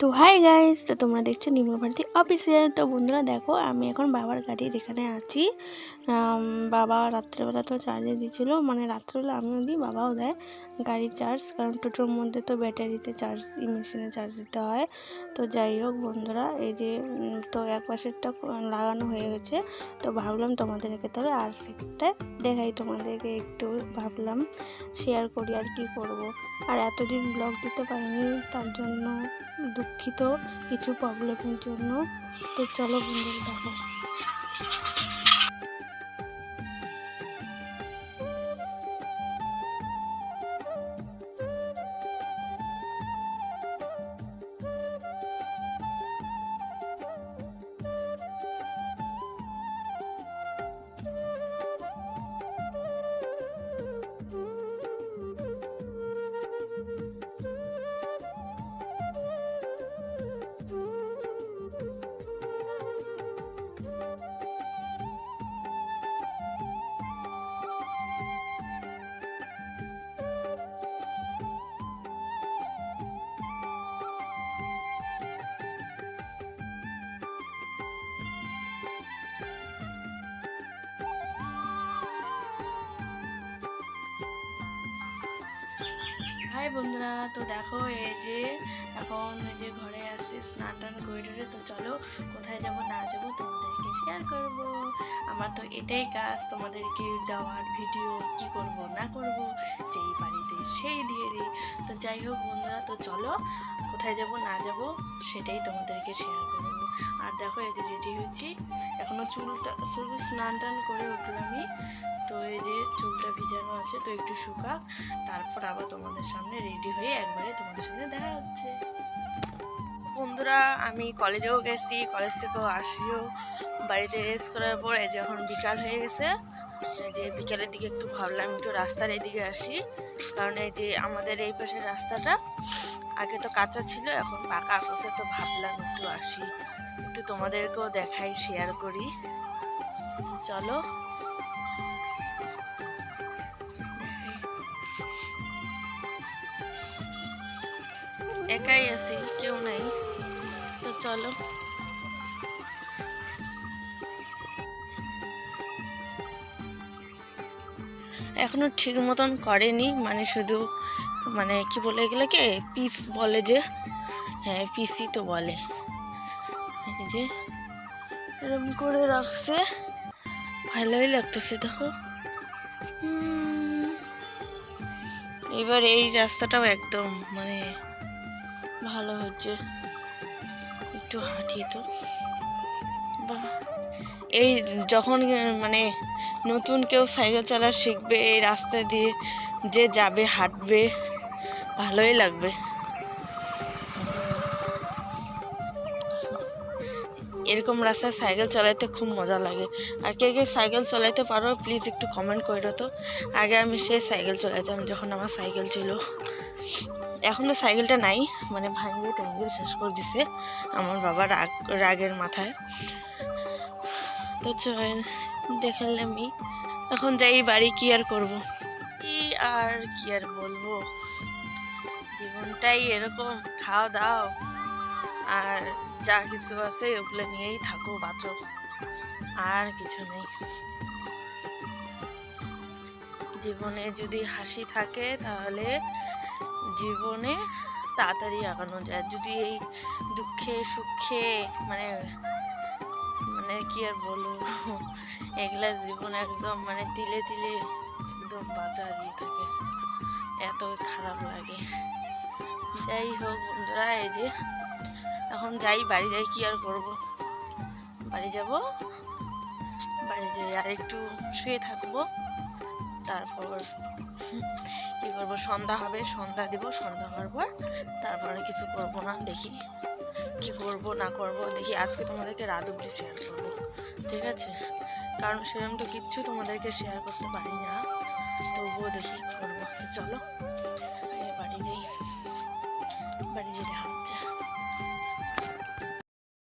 তো hi guys তো তোমরা দেখছ নিম্ন ভারতী অফিসিয়াল তো বন্ধুরা দেখো, আমি এখন বাবার গাড়ির এখানে আছি। বাবা রাত্রেবেলা তো চার্জে দিয়েছিল মানে রাত্রেবেলা আমিও দিই বাবাও দেয় গাড়ির চার্জ কারণ টোটোর মধ্যে তো ব্যাটারিতে চার্জ মেশিনে চার্জ দিতে হয়। তো যাই হোক বন্ধুরা, এই যে তো এক পাশেরটা লাগানো হয়ে গেছে। তো ভাবলাম তোমাদেরকে তাহলে আর সেটা দেখাই, তোমাদেরকে একটু ভাবলাম শেয়ার করি আর কি করব। আর এতদিন ব্লগ দিতে পারিনি, তার জন্য দুঃখিত কিছু প্রবলেমের জন্য। তো চলো বন্ধুরা দেখো। হাই বন্ধুরা, তো দেখো এই যে এখন যে ঘরে আসছি স্নান টান করে তো চলো কোথায় যাব, না যাব তোমাদেরকে শেয়ার করব। আমার তো এটাই কাজ, তোমাদেরকে দেওয়ার ভিডিও কি করব, না করব, যেই বাড়িতে সেই দিয়ে দিই। তো যাই হোক বন্ধুরা, তো চলো কোথায় যাব, না যাব, সেটাই তোমাদেরকে শেয়ার করব। দেখো, এই যে রেডি হচ্ছি এখনও চুলটা, শুধু স্নান টান করে উঠলাম আমি তো এই যে চুলটা ভিজানো আছে, তো একটু শুকাক। তারপর আবার তোমাদের সামনে রেডি হয়ে একবারে তোমাদের সামনে দেখা হচ্ছে। বন্ধুরা, আমি কলেজেও গেছি, কলেজ থেকেও আসিও। বাড়িতে রেস্ট করার পর এই যে এখন বিকাল হয়ে গেছে। এই যে বিকালের দিকে একটু ভাবলাম, একটু রাস্তার এদিকে আসি। কারণ এই যে আমাদের এই পাশের রাস্তাটা, আগে তো কাঁচা ছিল, এখন পাকা আছে, তো ভাবলাম একটু আসি। একটু তোমাদেরকেও দেখাই শেয়ার করি। চলো। একাই আছি, কেউ নাই। তো চলো। এখনও ঠিক মতন করেনি মানে শুধু মানে কি বলে এগুলোকে? পিস বলে যে হ্যাঁ পিসই তো বলে। যে এরকম করে রাখছে। ভালোই লাগতেছে, দেখো। এবার এই রাস্তাটাও একদম মানে ভালো হচ্ছে। একটু হাঁটি তো। বাহ। এই যখন মানে নতুন কেউ সাইকেল চালা শিখবে এই রাস্তা দিয়ে যে যাবে, হাঁটবে, ভালোই লাগবে। এরকম রাস্তায় সাইকেল চালাইতে খুব মজা লাগে। আর কে কে সাইকেল চালাইতে পারো প্লিজ একটু কমেন্ট করে তো। আগে আমি সেই সাইকেল চালাইতাম যখন আমার সাইকেল ছিল। এখন তো সাইকেলটা নাই মানে ভাঙিয়ে টাঙ্গিয়ে শেষ করে দিছে আমার বাবা রাগ, রাগের মাথায়। তো দেখালামই এখন যাই বাড়ি কি আর করব? কি আর কি আর বলব? জীবনটাই এরকম, খাওয়া দাও। আর যা কিছু আছে ওগুলো নিয়েই থাকো, বাঁচো। আর কিছু নেই। জীবনে যদি হাসি থাকে, তাহলে জীবনে তাড়াতাড়ি আগানো যায়। যদি এই দুঃখে, সুখে মানে মানে কি আর বলব? এগুলা জীবন একদম মানে তিলে তিলে একদম বাঁচা দিয়ে থাকে। এত খারাপ লাগে। যাই হোক বন্ধুরা, এই যে এখন যাই, বাড়ি যাই, কি আর করব? বাড়ি যাব। বাড়ি যাই আর একটু শুয়ে থাকব। তারপর কি করব? সন্ধ্যা হবে, সন্ধ্যা দিব, সন্ধ্যা হওয়ার পর তারপরে কিছু করব না, দেখি কি করব, না করব। দেখি আজকে তোমাদেরকে রাত অব্দি শেয়ার করব, ঠিক আছে? কারণ সেরকম তো কিচ্ছু তোমাদেরকে শেয়ার করতে পারি না। তবুও দেখি করব। চলো বাড়ি যাই। বাড়ি যেতে হচ্ছে